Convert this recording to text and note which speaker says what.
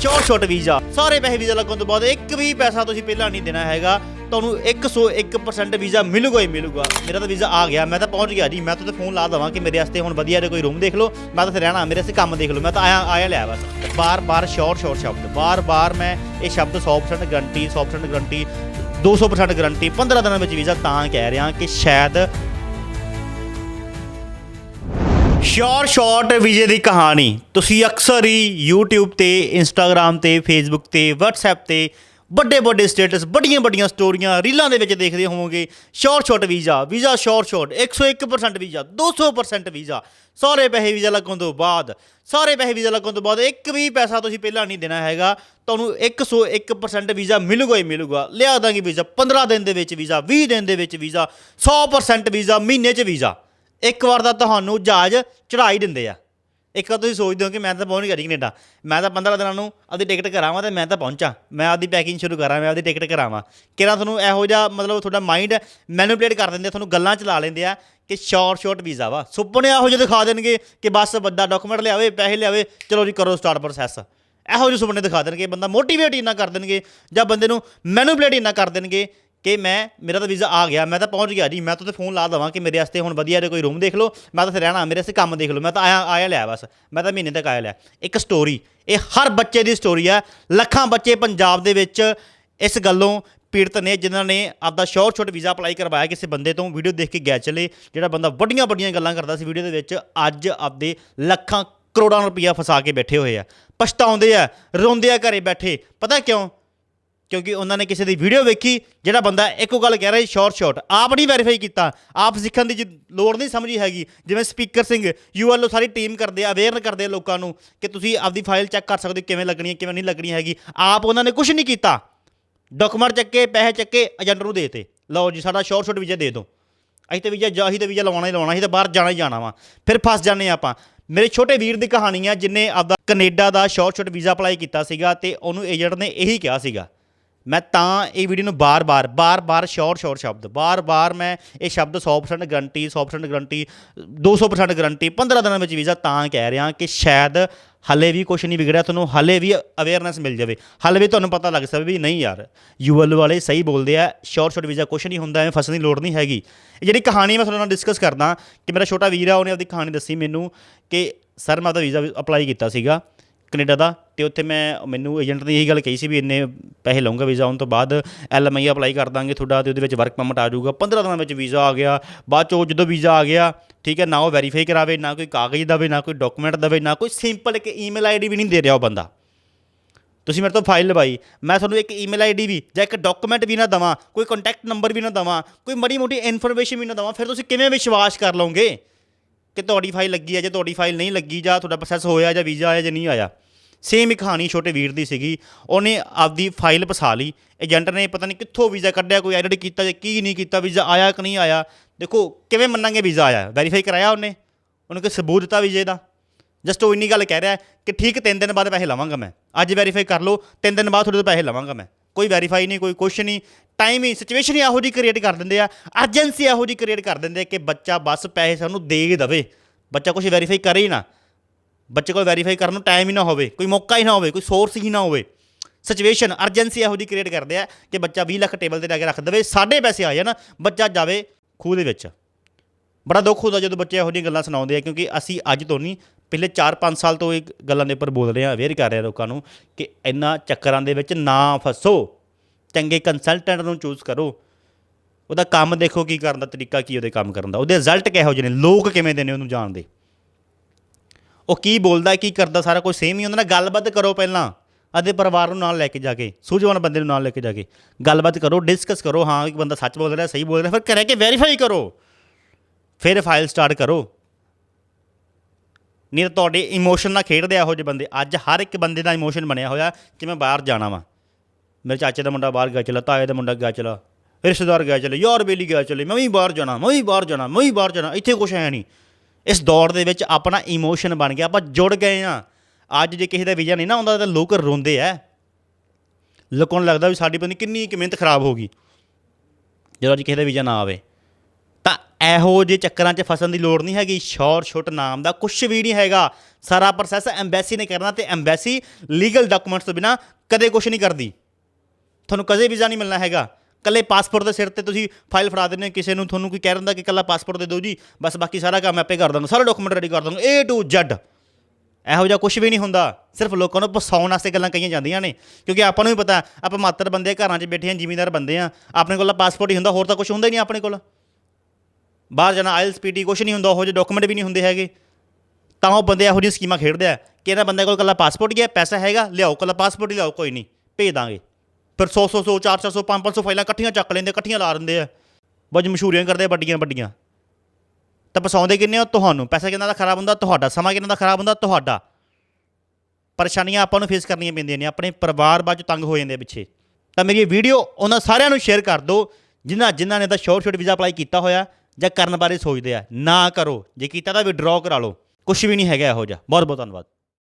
Speaker 1: Short short visa ਸਾਰੇ ਪੈਸੇ visa ਲੱਗਣ ਤੋਂ ਬਾਅਦ ਇੱਕ ਵੀ ਪੈਸਾ ਤੁਸੀਂ ਪਹਿਲਾਂ ਨਹੀਂ ਦੇਣਾ ਹੈਗਾ। ਤੁਹਾਨੂੰ 101% ਵੀਜ਼ਾ ਮਿਲੂਗਾ ਹੀ ਮਿਲੂਗਾ। ਮੇਰਾ ਤਾਂ ਵੀਜ਼ਾ ਆ ਗਿਆ। ਮੈਂ ਤਾਂ ਪਹੁੰਚ ਗਿਆ ਜੀ। ਮੈਂ ਤਾਂ ਫੋਨ ਲਾ ਦਵਾਂ ਕਿ ਮੇਰੇ ਵਾਸਤੇ ਹੁਣ ਵਧੀਆ ਜਿਹਾ ਕੋਈ ਰੂਮ ਦੇਖ ਲਓ। ਮੈਂ ਤਾਂ ਰਹਿਣਾ, ਮੇਰੇ ਵਾਸਤੇ ਕੰਮ ਦੇਖ ਲਓ। ਮੈਂ ਤਾਂ ਆਇਆ ਆਇਆ ਲਿਆ ਬਸ। ਬਾਰ-ਬਾਰ ਸ਼ੋਰ ਸ਼ੋਰ ਸ਼ਬਦ। ਬਾਰ-ਬਾਰ ਮੈਂ ਇਹ ਸ਼ਬਦ 100% ਗਰੰਟੀ 100% ਗਰੰਟੀ 200% ਗਰੰਟੀ 15 ਦਿਨਾਂ ਵਿੱਚ ਵੀਜ਼ਾ ਤਾਂ ਕਹਿ ਰਿਹਾ ਕਿ ਸ਼ਾਇਦ ਸ਼ੋਰ ਸ਼ੋਰਟ ਵੀਜ਼ੇ ਦੀ ਕਹਾਣੀ। ਤੁਸੀਂ ਅਕਸਰ ਹੀ YouTube ਤੇ, Instagram ਤੇ, Facebook ਤੇ, WhatsApp ਤੇ ਵੱਡੇ ਵੱਡੇ ਸਟੇਟਸ ਵੱਡੀਆਂ ਵੱਡੀਆਂ ਸਟੋਰੀਆਂ ਰੀਲਾਂ ਦੇ ਵਿੱਚ ਦੇਖਦੇ ਹੋਵੋਗੇ। Short short visa visa short short 101% visa 200% visa. ਸਾਰੇ ਪੈਸੇ ਵੀਜ਼ਾ ਲੱਗਣ ਤੋਂ ਬਾਅਦ, ਸਾਰੇ ਪੈਸੇ ਵੀਜ਼ਾ ਲੱਗਣ ਤੋਂ ਬਾਅਦ ਇੱਕ ਵੀ ਪੈਸਾ ਤੁਸੀਂ ਪਹਿਲਾਂ ਨਹੀਂ ਦੇਣਾ ਹੈਗਾ। ਤੁਹਾਨੂੰ 101% ਵੀਜ਼ਾ ਮਿਲੂਗਾ ਹੀ ਮਿਲੂਗਾ। ਲਿਆ ਦਾਂਗੇ ਵੀਜ਼ਾ 15 ਦਿਨ ਦੇ ਵਿੱਚ ਵੀਜ਼ਾ 20 ਦਿਨ ਦੇ ਵਿੱਚ ਵੀਜ਼ਾ 100% ਵੀਜ਼ਾ ਮਹੀਨੇ 'ਚ ਵੀਜ਼ਾ। ਇੱਕ ਵਾਰ ਦਾ ਤੁਹਾਨੂੰ ਜਹਾਜ਼ ਚੜ੍ਹਾ ਦਿੰਦੇ ਆ। ਇੱਕ ਵਾਰ ਤੁਸੀਂ ਸੋਚਦੇ ਹੋ ਕਿ ਮੈਂ ਤਾਂ ਪਹੁੰਚ ਗਿਆ ਜੀ ਕੈਨੇਡਾ। ਮੈਂ ਤਾਂ 15 ਦਿਨਾਂ ਨੂੰ ਆਪਦੀ ਟਿਕਟ ਕਰਾਵਾਂ ਤੇ ਮੈਂ ਤਾਂ ਪਹੁੰਚਾਂ। ਮੈਂ ਆਪਦੀ ਪੈਕਿੰਗ ਸ਼ੁਰੂ ਕਰਾਂ, ਮੈਂ ਆਪਦੀ ਟਿਕਟ ਕਰਾਵਾਂ। ਕਿਹੜਾ ਤੁਹਾਨੂੰ ਇਹੋ ਜਿਹਾ ਮਤਲਬ ਤੁਹਾਡਾ ਮਾਈਂਡ ਮੈਨੂਪਲੇਟ ਕਰ ਦਿੰਦੇ ਆ, ਤੁਹਾਨੂੰ ਗੱਲਾਂ ਚਲਾ ਲੈਂਦੇ ਆ ਕਿ ਸ਼ਾਰਟ ਸ਼ਾਰਟ ਵੀਜ਼ਾ ਵਾ। ਸੁਪਨੇ ਇਹੋ ਜਿਹੇ ਦਿਖਾ ਦੇਣਗੇ ਕਿ ਬਸ ਵੱਡਾ ਡਾਕੂਮੈਂਟ ਲਿਆਵੇ, ਪੈਸੇ ਲਿਆਵੇ, ਚਲੋ ਜੀ ਕਰੋ ਸਟਾਰਟ ਪ੍ਰੋਸੈਸ ਇਹੋ ਜਿਹੇ ਸੁਪਨੇ ਦਿਖਾ ਦੇਣਗੇ, ਬੰਦਾ ਮੋਟੀਵੇਟ ਇੰਨਾ ਕਰ ਦੇਣਗੇ ਜਾਂ ਬੰਦੇ ਨੂੰ ਮੈਨੂਪਲੇਟ ਇੰਨਾ ਕਰ ਦੇਣਗੇ ਕਿ ਮੈਂ, ਮੇਰਾ ਤਾਂ ਵੀਜ਼ਾ ਆ ਗਿਆ, ਮੈਂ ਤਾਂ ਪਹੁੰਚ ਗਿਆ ਜੀ। ਮੈਂ ਤਾਂ ਤੇ ਫੋਨ ਲਾ ਦਵਾਂ ਕਿ ਮੇਰੇ ਵਾਸਤੇ ਹੁਣ ਵਧੀਆ ਜਿਹਾ ਕੋਈ ਰੂਮ ਦੇਖ ਲਓ। ਮੈਂ ਤਾਂ ਇੱਥੇ ਰਹਿਣਾ, ਮੇਰੇ ਵਾਸਤੇ ਕੰਮ ਦੇਖ ਲਓ। ਮੈਂ ਤਾਂ ਆਇਆ ਆਇਆ ਲਿਆ ਬਸ। ਮੈਂ ਤਾਂ ਮਹੀਨੇ ਤੱਕ ਆਇਆ ਲਿਆ। ਇੱਕ ਸਟੋਰੀ ਇਹ ਹਰ ਬੱਚੇ ਦੀ ਸਟੋਰੀ ਹੈ ਲੱਖਾਂ ਬੱਚੇ ਪੰਜਾਬ ਦੇ ਵਿੱਚ ਇਸ ਗੱਲੋਂ ਪੀੜਤ ਨੇ, ਜਿਨ੍ਹਾਂ ਨੇ ਆਪਦਾ ਸ਼ੋਰਟ ਸ਼ੋਰਟ ਵੀਜ਼ਾ ਅਪਲਾਈ ਕਰਵਾਇਆ ਕਿਸੇ ਬੰਦੇ ਤੋਂ। ਵੀਡੀਓ ਦੇਖ ਕੇ ਗਏ ਚਲੇ। ਜਿਹੜਾ ਬੰਦਾ ਵੱਡੀਆਂ ਵੱਡੀਆਂ ਗੱਲਾਂ ਕਰਦਾ ਸੀ ਵੀਡੀਓ ਦੇ ਵਿੱਚ, ਅੱਜ ਆਪਦੇ ਲੱਖਾਂ ਕਰੋੜਾਂ ਰੁਪਈਆ ਫਸਾ ਕੇ ਬੈਠੇ ਹੋਏ ਆ। ਪਛਤਾਉਂਦੇ ਆ, ਰੋਂਦੇ ਆ ਘਰੇ ਬੈਠੇ। ਪਤਾ ਕਿਉਂ? ਕਿਉਂਕਿ ਉਹਨਾਂ ਨੇ ਕਿਸੇ ਦੀ ਵੀਡੀਓ ਵੇਖੀ, ਜਿਹੜਾ ਬੰਦਾ ਇੱਕੋ ਗੱਲ ਕਹਿ ਰਿਹਾ ਸੀ ਸ਼ਾਰਟ ਸ਼ਾਰਟ ਆਪ ਨਹੀਂ ਵੈਰੀਫਾਈ ਕੀਤਾ। ਆਪ ਸਿੱਖਣ ਦੀ ਜ- ਲੋੜ ਨਹੀਂ ਸਮਝੀ ਹੈਗੀ। ਜਿਵੇਂ ਸਪੀਕਰ ਸਿੰਘ ਯੂ ਵੱਲੋਂ ਸਾਰੀ ਟੀਮ ਕਰਦੇ ਆ ਅਵੇਅਰ ਕਰਦੇ ਆ ਲੋਕਾਂ ਨੂੰ ਕਿ ਤੁਸੀਂ ਆਪਦੀ ਫਾਈਲ ਚੈੱਕ ਕਰ ਸਕਦੇ ਹੋ ਕਿਵੇਂ ਲੱਗਣੀ ਹੈ, ਕਿਵੇਂ ਨਹੀਂ ਲੱਗਣੀ ਹੈਗੀ। ਆਪ ਉਹਨਾਂ ਨੇ ਕੁਝ ਨਹੀਂ ਕੀਤਾ। ਡਾਕੂਮੈਂਟ ਚੱਕੇ, ਪੈਸੇ ਚੱਕੇ ਏਜੰਟ ਨੂੰ ਦੇਤੇ। ਲਓ ਜੀ, ਸਾਡਾ ਸ਼ਾਰਟ ਸ਼ਾਰਟ ਵੀਜ਼ਾ ਦੇ ਦਿਓ। ਅਸੀਂ ਤੇ ਵੀਜ਼ਾ ਜਾ ਅਸੀਂ ਤੇ ਵੀਜ਼ਾ ਲਵਾਉਣਾ ਹੀ ਲਵਾਉਣਾ ਅਸੀਂ ਤਾਂ ਬਾਹਰ ਜਾਣਾ ਹੀ ਜਾਣਾ ਵਾ। ਫਿਰ ਫਸ ਜਾਂਦੇ ਹਾਂ ਆਪਾਂ। ਮੇਰੇ ਛੋਟੇ ਵੀਰ ਦੀ ਕਹਾਣੀ ਆ, ਜਿਨੇ ਆਪਦਾ ਕੈਨੇਡਾ ਦਾ ਸ਼ਾਰਟ ਸ਼ਾਰਟ ਵੀਜ਼ਾ ਅਪਲਾਈ ਕੀਤਾ ਸੀਗਾ ਤੇ ਉਹਨੂੰ ਏਜੰਟ ਨੇ ਇਹੀ ਕਿਹਾ ਸੀਗਾ। ਮੈਂ ਤਾਂ ਇਹ ਵੀਡੀਓ ਨੂੰ ਬਾਰ-ਬਾਰ ਬਾਰ-ਬਾਰ ਸ਼ੋਰ ਸ਼ੋਰ ਸ਼ਬਦ ਬਾਰ-ਬਾਰ ਮੈਂ ਇਹ ਸ਼ਬਦ 100% ਗਰੰਟੀ 100% ਗਰੰਟੀ 200% ਗਰੰਟੀ 15 ਦਿਨਾਂ ਵਿੱਚ ਵੀਜ਼ਾ ਤਾਂ ਕਹਿ ਰਿਹਾ ਕਿ ਸ਼ਾਇਦ ਹਲੇ ਵੀ ਕੁਝ ਨਹੀਂ ਵਿਗੜਿਆ, ਤੁਹਾਨੂੰ ਹਲੇ ਵੀ ਅਵੇਅਰਨੈਸ ਮਿਲ ਜਾਵੇ। ਹਲੇ ਵੀ ਤੁਹਾਨੂੰ ਪਤਾ ਲੱਗ ਸਕੇ ਵੀ ਨਹੀਂ ਯਾਰ, ਯੂਐਲ ਵਾਲੇ ਸਹੀ ਬੋਲਦੇ ਆ ਸ਼ੋਰ ਸ਼ੋਰ ਵੀਜ਼ਾ ਕੁਝ ਨਹੀਂ ਹੁੰਦਾ, ਐਵੇਂ ਫਸਣ ਦੀ ਲੋੜ ਨਹੀਂ ਹੈਗੀ। ਇਹ ਜਿਹੜੀ ਕਹਾਣੀ ਮੈਂ ਤੁਹਾਡੇ ਨਾਲ ਡਿਸਕਸ ਕਰਦਾ, ਕਿ ਮੇਰਾ ਛੋਟਾ ਵੀਰ ਆ, ਉਹਨੇ ਆਪਦੀ ਕਹਾਣੀ ਦੱਸੀ ਮੈਨੂੰ ਕਿ ਸਰ ਮੈਂ ਆਪਦਾ ਵੀਜ਼ਾ ਅਪਲਾਈ ਕੀਤਾ ਸੀਗਾ। ਕੈਨੇਡਾ ਦਾ ਤੇ ਉੱਥੇ ਮੈਂ, ਮੈਨੂੰ ਏਜੰਟ ਨੇ ਇਹੀ ਗੱਲ ਕਹੀ ਸੀ ਵੀ ਇੰਨੇ ਪੈਸੇ ਲਵਾਂਗਾ ਵੀਜ਼ਾ ਆਉਣ ਤੋਂ ਬਾਅਦ ਐਲਐਮਆਈ ਅਪਲਾਈ ਕਰ ਦਾਂਗੇ ਤੁਹਾਡਾ ਤੇ ਉਹਦੇ ਵਿੱਚ ਵਰਕ ਪਰਮਿਟ ਆ ਜਾਊਗਾ। 15 ਦਿਨਾਂ ਵਿੱਚ ਵੀਜ਼ਾ ਆ ਗਿਆ। ਬਾਅਦ ਚੋਂ ਜਦੋਂ ਵੀਜ਼ਾ ਆ ਗਿਆ, ਠੀਕ ਹੈ, ਨਾ ਉਹ ਵੈਰੀਫਾਈ ਕਰਾਵੇ, ਨਾ ਕੋਈ ਕਾਗਜ਼ ਦੇਵੇ, ਨਾ ਕੋਈ ਡਾਕੂਮੈਂਟ ਦੇਵੇ, ਨਾ ਕੋਈ ਸਿੰਪਲ ਇੱਕ ਈਮੇਲ ਆਈਡੀ ਵੀ ਨਹੀਂ ਦੇ ਰਿਹਾ ਉਹ ਬੰਦਾ। ਤੁਸੀਂ ਮੇਰੇ ਤੋਂ ਫਾਈਲ ਲਵਾਈ। ਮੈਂ ਤੁਹਾਨੂੰ ਇੱਕ ਈਮੇਲ ਆਈਡੀ ਵੀ ਜਾਂ ਇੱਕ ਡਾਕੂਮੈਂਟ ਵੀ ਨਾ ਦਵਾਂ, ਕੋਈ ਕੰਟੈਕਟ ਨੰਬਰ ਵੀ ਨਾ ਦਵਾਂ, ਕੋਈ ਮੜੀ ਮੋਟੀ ਇਨਫੋਰਮੇਸ਼ਨ ਵੀ ਨਾ ਦਵਾਂ, ਫਿਰ ਤੁਸੀਂ ਕਿਵੇਂ ਵਿਸ਼ਵਾਸ ਕਰ ਲਓਗੇ? ਕਿ ਤੁਹਾਡੀ ਫਾਈਲ ਲੱਗੀ ਹੈ ਜੇ ਤੁਹਾਡੀ ਫਾਈਲ ਨਹੀਂ ਲੱਗੀ ਜਾਂ ਤੁਹਾਡਾ ਪ੍ਰੋਸੈਸ ਹੋਇਆ ਜਾਂ ਵੀਜ਼ਾ ਆਇਆ ਜਾਂ ਨਹੀਂ ਆਇਆ। ਸੇਮ ਹੀ ਕਹਾਣੀ ਛੋਟੇ ਵੀਰ ਦੀ ਸੀਗੀ, ਉਹਨੇ ਆਪਦੀ ਫਾਈਲ ਪਸਾ ਲਈ। ਏਜੰਟ ਨੇ ਪਤਾ ਨਹੀਂ ਕਿੱਥੋਂ ਵੀਜ਼ਾ ਕੱਢਿਆ, ਕੋਈ ਐਡਿਟ ਕੀਤਾ ਜਾਂ ਕੀ ਨਹੀਂ ਕੀਤਾ ਵੀਜ਼ਾ ਆਇਆ ਕਿ ਨਹੀਂ ਆਇਆ। ਦੇਖੋ, ਕਿਵੇਂ ਮੰਨਾਂਗੇ ਵੀਜ਼ਾ ਆਇਆ? ਵੈਰੀਫਾਈ ਕਰਾਇਆ ਉਹਨੇ? ਉਹਨੂੰ ਕੋਈ ਸਬੂਤ ਦਿੱਤਾ ਵੀਜ਼ੇ ਦਾ? ਜਸਟ ਉਹ ਇੰਨੀ ਗੱਲ ਕਹਿ ਰਿਹਾ ਕਿ ਠੀਕ 3 ਦਿਨ ਬਾਅਦ ਪੈਸੇ ਲਵਾਂਗਾ ਮੈਂ। ਅੱਜ ਵੈਰੀਫਾਈ ਕਰ ਲਓ 3 ਦਿਨ ਬਾਅਦ ਤੁਹਾਡੇ ਤੋਂ ਪੈਸੇ ਲਵਾਂਗਾ ਮੈਂ। ਕੋਈ ਵੈਰੀਫਾਈ ਨਹੀਂ, ਕੋਈ ਕੁਛ ਨਹੀਂ। ਟਾਈਮ ਹੀ ਸਿਚੁਏਸ਼ਨ ਹੀ ਇਹੋ ਜਿਹੀ ਕ੍ਰੀਏਟ ਕਰ ਦਿੰਦੇ ਆ। ਅਰਜੈਂਸੀ ਇਹੋ ਜਿਹੀ ਕ੍ਰੀਏਟ ਕਰ ਦਿੰਦੇ ਕਿ ਬੱਚਾ ਬਸ ਪੈਸੇ ਸਾਨੂੰ ਦੇ ਹੀ ਦਵੇ। ਬੱਚਾ ਕੁਝ ਵੈਰੀਫਾਈ ਕਰੇ ਹੀ ਨਾ। ਬੱਚੇ ਕੋਲ ਵੈਰੀਫਾਈ ਕਰਨ ਨੂੰ ਟਾਈਮ ਹੀ ਨਾ ਹੋਵੇ, ਕੋਈ ਮੌਕਾ ਹੀ ਨਾ ਹੋਵੇ, ਕੋਈ ਸੋਰਸ ਹੀ ਨਾ ਹੋਵੇ। ਸਿਚੁਏਸ਼ਨ ਅਰਜੈਂਸੀ ਇਹੋ ਜਿਹੀ ਕ੍ਰੀਏਟ ਕਰਦੇ ਆ ਕਿ ਬੱਚਾ 20 ਲੱਖ ਟੇਬਲ ਤੇ ਲੈ ਕੇ ਰੱਖ ਦੇਵੇ, ਸਾਡੇ ਪੈਸੇ ਆ ਜਾਣ, ਬੱਚਾ ਜਾਵੇ ਖੂਹ ਦੇ ਵਿੱਚ। ਬੜਾ ਦੁੱਖ ਹੁੰਦਾ ਜਦੋਂ ਬੱਚੇ ਇਹੋ ਜਿਹੀਆਂ ਗੱਲਾਂ ਸੁਣਾਉਂਦੇ ਆ, ਕਿਉਂਕਿ ਅਸੀਂ ਅੱਜ ਤੋਂ ਨਹੀਂ ਪਿਛਲੇ 4-5 ਸਾਲ ਤੋਂ ਇਹ ਗੱਲਾਂ ਦੇ ਉੱਪਰ ਬੋਲ ਰਿਹਾ, ਅਵੇਅਰ ਕਰ ਰਿਹਾ ਲੋਕਾਂ ਨੂੰ ਕਿ ਇੰਨਾ ਚੱਕਰਾਂ ਦੇ ਵਿੱਚ ਨਾ ਫਸੋ। ਚੰਗੇ ਕੰਸਲਟੈਂਟ ਨੂੰ ਚੂਜ਼ ਕਰੋ। ਉਹਦਾ ਕੰਮ ਦੇਖੋ ਕੀ ਕਰਨ ਦਾ ਤਰੀਕਾ, ਕੀ ਉਹਦੇ ਕੰਮ ਕਰਨ ਦਾ। ਉਹਦੇ ਰਿਜ਼ਲਟ ਕਿਹੋ ਜਿਹੇ ਨੇ, ਲੋਕ ਕਿਵੇਂ ਦੇ ਨੇ ਉਹਨੂੰ ਜਾਣਦੇ। ਉਹ ਕੀ ਬੋਲਦਾ, ਕੀ ਕਰਦਾ, ਸਾਰਾ ਕੁਝ ਸੇਮ ਹੀ ਹੁੰਦਾ ਨਾ। ਗੱਲਬਾਤ ਕਰੋ ਪਹਿਲਾਂ ਅਦੇ ਪਰਿਵਾਰ ਨੂੰ ਨਾਲ ਲੈ ਕੇ ਜਾ ਕੇ, ਸੂਝਵਾਨ ਬੰਦੇ ਨੂੰ ਨਾਲ ਲੈ ਕੇ ਜਾ ਕੇ। ਗੱਲਬਾਤ ਕਰੋ ਡਿਸਕਸ ਕਰੋ, ਹਾਂ ਇੱਕ ਬੰਦਾ ਸੱਚ ਬੋਲ ਰਿਹਾ, ਸਹੀ ਬੋਲ ਰਿਹਾ, ਫਿਰ ਕਰੇ ਕੇ ਵੈਰੀਫਾਈ ਕਰੋ। ਫਿਰ ਫਾਈਲ ਸਟਾਰਟ ਕਰੋ। ਨਹੀਂ ਤਾਂ ਤੁਹਾਡੇ ਇਮੋਸ਼ਨ ਨਾਲ ਖੇਡਦੇ ਆ ਇਹੋ ਜਿਹੇ ਬੰਦੇ। ਅੱਜ ਹਰ ਇੱਕ ਬੰਦੇ ਦਾ ਇਮੋਸ਼ਨ ਬਣਿਆ ਹੋਇਆ ਕਿ ਮੈਂ ਬਾਹਰ ਜਾਣਾ ਵਾ। ਮੇਰੇ ਚਾਚੇ ਦਾ ਮੁੰਡਾ ਬਾਹਰ ਗਿਆ, ਚਲਾ। ਤਾਏ ਦਾ ਮੁੰਡਾ ਗਿਆ, ਚਲਾ। ਰਿਸ਼ਤੇਦਾਰ ਗਿਆ, ਚਲੇ। ਯਾਰ ਬੇਲੀ ਗਿਆ, ਚਲੇ। ਮੈਂ ਵੀ ਬਾਹਰ ਜਾਣਾ, ਮੈਂ ਵੀ ਬਾਹਰ ਜਾਣਾ, ਮੈਂ ਵੀ ਬਾਹਰ ਜਾਣਾ। ਇੱਥੇ ਕੁਛ ਹੈ ਨਹੀਂ। ਇਸ ਦੌੜ ਦੇ ਵਿੱਚ ਆਪਣਾ ਇਮੋਸ਼ਨ ਬਣ ਗਿਆ। ਆਪਾਂ ਜੁੜ ਗਏ ਆ। ਅੱਜ ਜੇ ਕਿਸੇ ਦਾ ਵੀਜ਼ਾ ਨਹੀਂ ਨਾ ਆਉਂਦਾ, ਤਾਂ ਲੋਕ ਰੋਂਦੇ ਆ। ਲੋਕਾਂ ਨੂੰ ਲੱਗਦਾ ਵੀ ਸਾਡੀ ਬੰਦੀ ਕਿੰਨੀ ਕੁ ਮਿਹਨਤ ਖਰਾਬ ਹੋ ਗਈ। ਜਦੋਂ ਅੱਜ ਕਿਸੇ ਦਾ ਵੀਜ਼ਾ ਨਾ ਆਵੇ। ਤਾਂ ਇਹੋ ਜਿਹੇ ਚੱਕਰਾਂ 'ਚ ਫਸਣ ਦੀ ਲੋੜ ਨਹੀਂ ਹੈਗੀ। ਸ਼ੋਰ ਸ਼ੁੱਟ ਨਾਮ ਦਾ ਕੁਝ ਵੀ ਨਹੀਂ ਹੈਗਾ। ਸਾਰਾ ਪ੍ਰੋਸੈਸ ਐਮਬੈਸੀ ਨੇ ਕਰਨਾ ਤੇ ਐਮਬੈਸੀ ਲੀਗਲ ਡਾਕੂਮੈਂਟਸ ਤੋਂ ਬਿਨਾ ਕਦੇ ਕੁਝ ਨਹੀਂ ਕਰਦੀ। ਤੁਹਾਨੂੰ ਕਦੇ ਵੀਜ਼ਾ ਨਹੀਂ ਮਿਲਣਾ ਹੈਗਾ। ਕੱਲੇ ਪਾਸਪੋਰਟ ਦੇ ਸਿਰ ਤੇ ਤੁਸੀਂ ਫਾਈਲ ਫੜਾ ਦਿੰਦੇ ਹੋ, ਕਿਸੇ ਨੂੰ ਤੁਹਾਨੂੰ ਕੋਈ ਕਹਿ ਦਿੰਦਾ ਕਿ ਕੱਲਾ ਪਾਸਪੋਰਟ ਦੇ ਦਿਓ ਜੀ, ਬਸ ਬਾਕੀ ਸਾਰਾ ਕੰਮ ਆਪੇ ਕਰ ਦਾਂਗਾ, ਸਾਰਾ ਡਾਕੂਮੈਂਟ ਰੈਡੀ ਕਰ ਦਾਂਗਾ, A to Z ਇਹੋ ਜਿਹਾ ਕੁਝ ਵੀ ਨਹੀਂ ਹੁੰਦਾ। ਸਿਰਫ ਲੋਕਾਂ ਨੂੰ ਫਸਾਉਣ ਵਾਸਤੇ ਗੱਲਾਂ ਕਹੀਆਂ ਜਾਂਦੀਆਂ ਨੇ। ਕਿਉਂਕਿ ਆਪਾਂ ਨੂੰ ਵੀ ਪਤਾ ਆਪਾਂ ਮਾਤਰ ਬੰਦੇ ਘਰਾਂ 'ਚ ਬੈਠੇ ਆ ਜ਼ਿਮੀਂਦਾਰ ਬੰਦੇ ਆ ਆਪਣੇ ਕੋਲ ਪਾਸਪੋਰਟ ਹੀ ਹੁੰਦਾ, ਹੋਰ ਤਾਂ ਕੁਝ ਹੁੰਦਾ ਹੀ ਨਹੀਂ ਆਪਣੇ ਕੋਲ। ਬਾਹਰ ਜਾਣਾ ਆਇਲਸ ਪੀਟੀ ਕੁਝ ਨਹੀਂ ਹੁੰਦਾ, ਉਹੋ ਜਿਹੇ ਡਾਕੂਮੈਂਟ ਵੀ ਨਹੀਂ ਹੁੰਦੇ ਹੈਗੇ। ਤਾਂ ਉਹ ਬੰਦੇ ਇਹੋ ਜਿਹੀਆਂ ਸਕੀਮਾਂ ਖੇਡਦੇ ਆ ਕਿ ਇਹਨਾਂ ਬੰਦੇ ਕੋਲ ਕੱਲਾ ਪਾਸਪੋਰਟ ਹੀ ਹੈ, ਪੈਸਾ ਹੈਗਾ, ਲਿਆਓ ਕੱਲਾ ਪਾਸਪੋਰਟ ਹੀ ਲਿਆਓ, ਕੋਈ ਨਹੀਂ, ਭੇਜ ਦਾਂਗੇ। ਫਿਰ 100 100 100 400 100 500 ਫਾਈਲਾਂ ਇਕੱਠੀਆਂ ਚੱਕ ਲੈਂਦੇ, ਇਕੱਠੀਆਂ ਲਾ ਦਿੰਦੇ ਆ। ਬਸ ਮਸ਼ਹੂਰੀਆਂ ਕਰਦੇ ਆ, ਵੱਡੀਆਂ ਵੱਡੀਆਂ। ਤਾਂ ਪਸਾਉਂਦੇ ਕਿੰਨੇ ਹੋ? ਤੁਹਾਨੂੰ। ਪੈਸਾ ਕਿੰਨਾ ਦਾ ਖਰਾਬ ਹੁੰਦਾ? ਤੁਹਾਡਾ। ਸਮਾਂ ਕਿੰਨਾ ਦਾ ਖਰਾਬ ਹੁੰਦਾ? ਤੁਹਾਡਾ। ਪਰੇਸ਼ਾਨੀਆਂ ਆਪਾਂ ਨੂੰ ਫੇਸ ਕਰਨੀਆਂ ਪੈਂਦੀਆਂ ਨੇ, ਆਪਣੇ ਪਰਿਵਾਰ ਬਾਅਦ 'ਚੋਂ ਤੰਗ ਹੋ ਜਾਂਦੇ ਆ ਪਿੱਛੇ। ਤਾਂ ਮੇਰੀ ਇਹ ਵੀਡੀਓ ਉਹਨਾਂ ਸਾਰਿਆਂ ਨੂੰ ਸ਼ੇਅਰ ਕਰ ਦਿਓ, ਜਿਨ੍ਹਾਂ ਜਿਨ੍ਹਾਂ ਨੇ ਤਾਂ ਸ਼ੋਰਟ ਸ਼ੋਰਟ ਵੀਜ਼ਾ ਅਪਲਾਈ ਕੀਤਾ ਹੋਇਆ ਜਾਂ ਕਰਨ ਬਾਰੇ ਸੋਚਦੇ ਆ, ਨਾ ਕਰੋ। ਜੇ ਕੀਤਾ ਤਾਂ ਵਿਡਰਾਅ ਕਰਾ ਲਓ। ਕੁਝ ਵੀ ਨਹੀਂ ਹੈਗਾ ਇਹੋ ਜਿਹਾ। ਬਹੁਤ ਬਹੁਤ ਧੰਨਵਾਦ।